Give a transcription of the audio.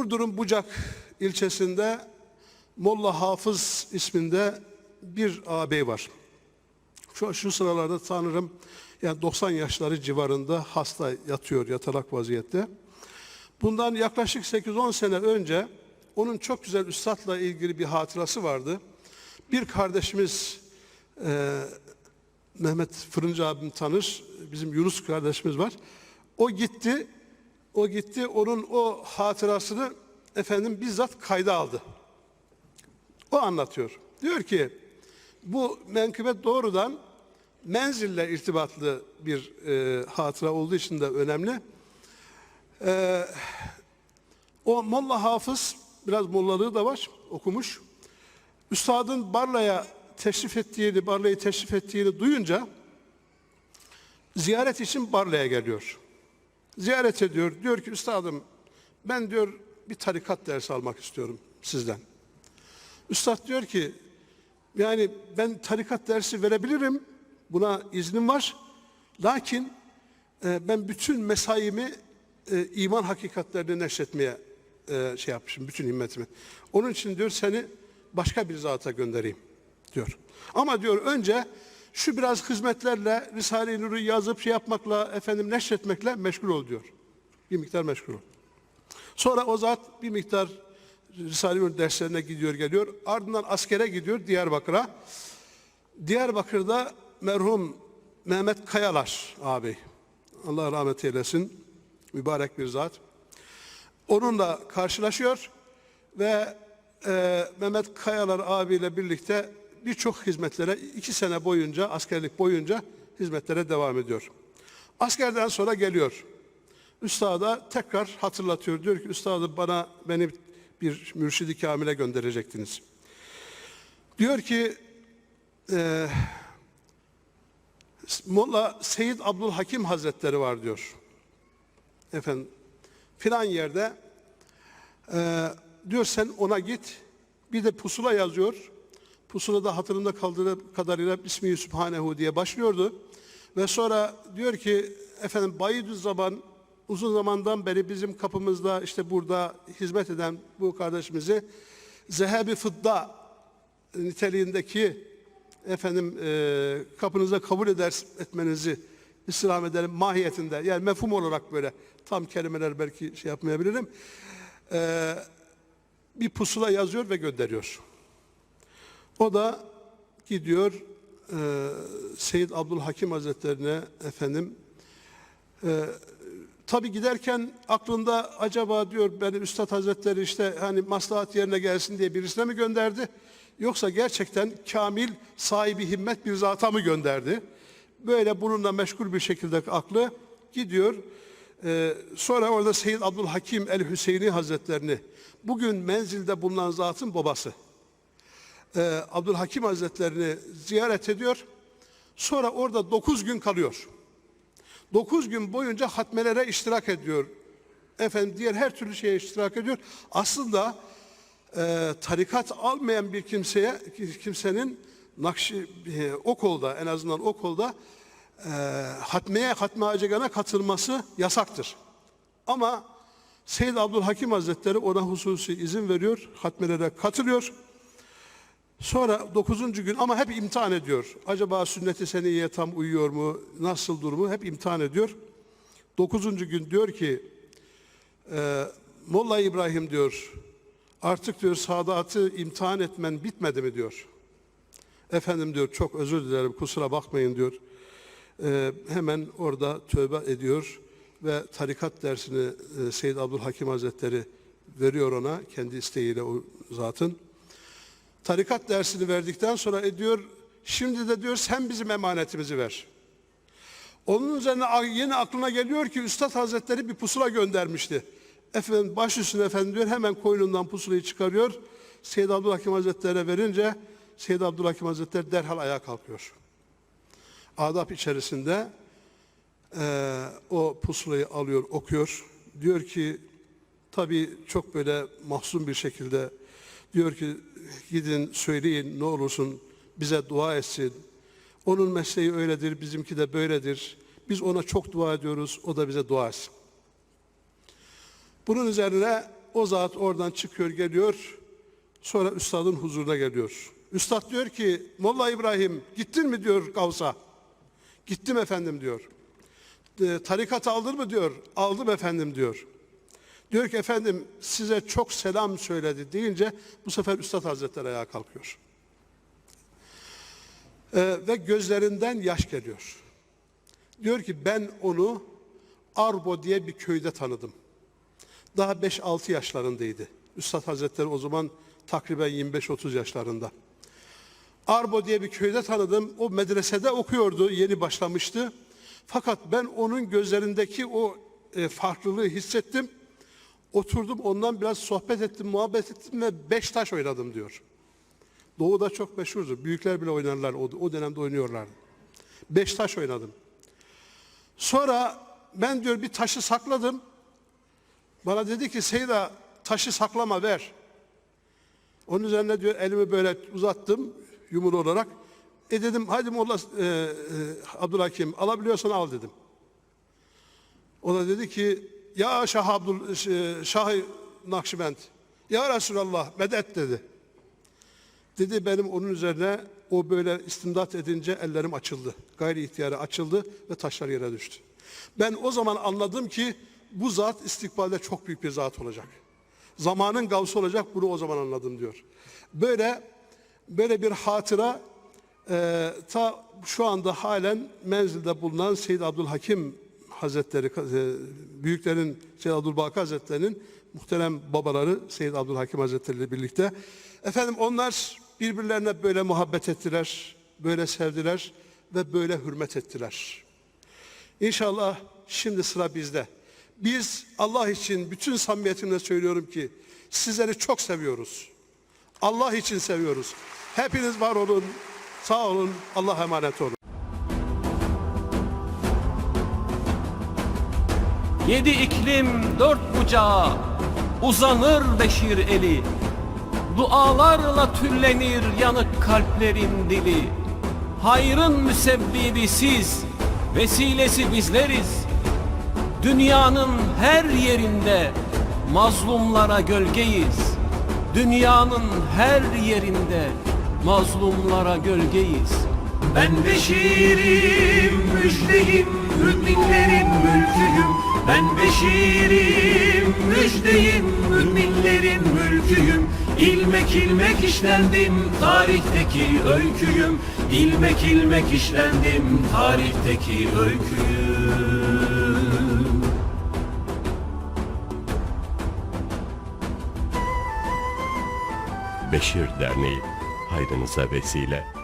Burdur'un Bucak ilçesinde Molla Hafız isminde bir ağabey var. Şu, şu sıralarda sanırım yani 90 yaşları civarında hasta yatıyor yatalak vaziyette. Bundan yaklaşık 8-10 sene önce onun çok güzel üstadla ilgili bir hatırası vardı. Bir kardeşimiz e, Mehmet Fırıncı abim tanır. Bizim Yunus kardeşimiz var. O gitti. O gitti. Onun o hatırasını efendim bizzat kayda aldı. O anlatıyor. Diyor ki bu menkıbe doğrudan menzille irtibatlı bir e, hatıra olduğu için de önemli. E, o Molla Hafız biraz mollalığı da var okumuş. Üstadın Barla'ya teşrif ettiğini, Barla'yı teşrif ettiğini duyunca ziyaret için Barla'ya geliyor. Ziyaret ediyor. Diyor ki üstadım ben diyor bir tarikat dersi almak istiyorum sizden. Üstad diyor ki yani ben tarikat dersi verebilirim. Buna iznim var. Lakin e, ben bütün mesaimi e, iman hakikatlerini neşretmeye e, şey yapmışım. Bütün himmetimi. Onun için diyor seni başka bir zata göndereyim diyor. Ama diyor önce şu biraz hizmetlerle Risale-i Nur'u yazıp şey yapmakla efendim neşretmekle meşgul ol diyor. Bir miktar meşgul ol. Sonra o zat bir miktar Risale-i Nur derslerine gidiyor geliyor. Ardından askere gidiyor Diyarbakır'a. Diyarbakır'da merhum Mehmet Kayalar abi. Allah rahmet eylesin. Mübarek bir zat. Onunla karşılaşıyor ve e, Mehmet Kayalar abiyle birlikte birçok hizmetlere iki sene boyunca askerlik boyunca hizmetlere devam ediyor. Askerden sonra geliyor. Üstada tekrar hatırlatıyor. Diyor ki üstadım bana beni bir mürşidi kamile gönderecektiniz. Diyor ki e, Molla Seyyid Abdülhakim Hazretleri var diyor. Efendim filan yerde e, diyor sen ona git bir de pusula yazıyor. Pusulada hatırımda kaldığı kadarıyla Bismihi Sübhanehu diye başlıyordu. Ve sonra diyor ki efendim Bayidüzzaman uzun zamandan beri bizim kapımızda işte burada hizmet eden bu kardeşimizi zehebi fıdda niteliğindeki efendim e, kapınıza kabul eder etmenizi istirham ederim mahiyetinde yani mefhum olarak böyle tam kelimeler belki şey yapmayabilirim e, bir pusula yazıyor ve gönderiyor. O da gidiyor e, Seyyid Abdülhakim Hazretlerine efendim e, tabi giderken aklında acaba diyor beni Üstad Hazretleri işte hani maslahat yerine gelsin diye birisine mi gönderdi? Yoksa gerçekten kamil sahibi himmet bir zata mı gönderdi? Böyle bununla meşgul bir şekilde aklı gidiyor. Ee, sonra orada Seyyid Abdülhakim el-Hüseyini Hazretlerini bugün menzilde bulunan zatın babası. Ee, Abdülhakim Hazretlerini ziyaret ediyor. Sonra orada dokuz gün kalıyor. Dokuz gün boyunca hatmelere iştirak ediyor. Efendim diğer her türlü şeye iştirak ediyor. Aslında e, tarikat almayan bir kimseye kimsenin Nakşi e, o en azından o e, hatmeye hatme acegana katılması yasaktır. Ama Seyyid Abdülhakim Hazretleri ona hususi izin veriyor. Hatmelere katılıyor. Sonra dokuzuncu gün ama hep imtihan ediyor. Acaba sünnet-i seniyye tam uyuyor mu? Nasıl durumu? Hep imtihan ediyor. Dokuzuncu gün diyor ki e, Molla İbrahim diyor artık diyor saadatı imtihan etmen bitmedi mi diyor. Efendim diyor çok özür dilerim kusura bakmayın diyor. E, hemen orada tövbe ediyor ve tarikat dersini e, Seyyid Abdülhakim Hazretleri veriyor ona kendi isteğiyle o zatın. Tarikat dersini verdikten sonra ediyor şimdi de diyor sen bizim emanetimizi ver. Onun üzerine yeni aklına geliyor ki Üstad Hazretleri bir pusula göndermişti. Efendim baş üstüne efendim diyor hemen koynundan pusulayı çıkarıyor. Seyyid Abdülhakim Hazretleri'ne verince Seyyid Abdülhakim Hazretleri derhal ayağa kalkıyor. Adap içerisinde e, o pusulayı alıyor, okuyor. Diyor ki tabii çok böyle mahzun bir şekilde diyor ki gidin söyleyin ne olursun bize dua etsin. Onun mesleği öyledir, bizimki de böyledir. Biz ona çok dua ediyoruz, o da bize dua etsin. Bunun üzerine o zat oradan çıkıyor geliyor. Sonra üstadın huzuruna geliyor. Üstad diyor ki Molla İbrahim gittin mi diyor Gavs'a. Gittim efendim diyor. E, tarikat aldın mı diyor. Aldım efendim diyor. Diyor ki efendim size çok selam söyledi deyince bu sefer Üstad Hazretleri ayağa kalkıyor. Ee, ve gözlerinden yaş geliyor. Diyor ki ben onu Arbo diye bir köyde tanıdım. Daha 5-6 yaşlarındaydı. Üstad Hazretleri o zaman takriben 25-30 yaşlarında. Arbo diye bir köyde tanıdım. O medresede okuyordu, yeni başlamıştı. Fakat ben onun gözlerindeki o e, farklılığı hissettim. Oturdum ondan biraz sohbet ettim, muhabbet ettim ve beş taş oynadım diyor. Doğu'da çok meşhurdur. Büyükler bile oynarlar. O, o dönemde oynuyorlardı. Beş taş oynadım. Sonra ben diyor bir taşı sakladım. Bana dedi ki Seyda taşı saklama ver. Onun üzerine diyor elimi böyle uzattım yumru olarak. E dedim hadi Molla e, e, Abdülhakim alabiliyorsan al dedim. O da dedi ki ya Şah Abdül e, Şah Nakşibend ya Resulallah medet dedi. Dedi benim onun üzerine o böyle istimdat edince ellerim açıldı. Gayri ihtiyarı açıldı ve taşlar yere düştü. Ben o zaman anladım ki bu zat istikbalde çok büyük bir zat olacak. Zamanın gavsı olacak bunu o zaman anladım diyor. Böyle böyle bir hatıra e, ta şu anda halen menzilde bulunan Seyyid Abdülhakim Hazretleri, e, büyüklerin Seyyid Abdülbaki Hazretleri'nin muhterem babaları Seyyid Abdülhakim Hazretleri ile birlikte. Efendim onlar birbirlerine böyle muhabbet ettiler, böyle sevdiler ve böyle hürmet ettiler. İnşallah şimdi sıra bizde. Biz Allah için bütün samimiyetimle söylüyorum ki sizleri çok seviyoruz. Allah için seviyoruz. Hepiniz var olun, sağ olun, Allah emanet olun. Yedi iklim dört bucağa uzanır beşir eli. Dualarla tüllenir yanık kalplerin dili. Hayrın müsebbibi siz, vesilesi bizleriz. Dünyanın her yerinde mazlumlara gölgeyiz. Dünyanın her yerinde mazlumlara gölgeyiz. Ben beşirim, müjdeyim, müminlerin mülküyüm. Ben beşirim, müjdeyim, müminlerin mülküyüm. İlmek ilmek işlendim, tarihteki öyküyüm. İlmek ilmek işlendim, tarihteki öyküyüm. Beşir Derneği hayrınıza vesile.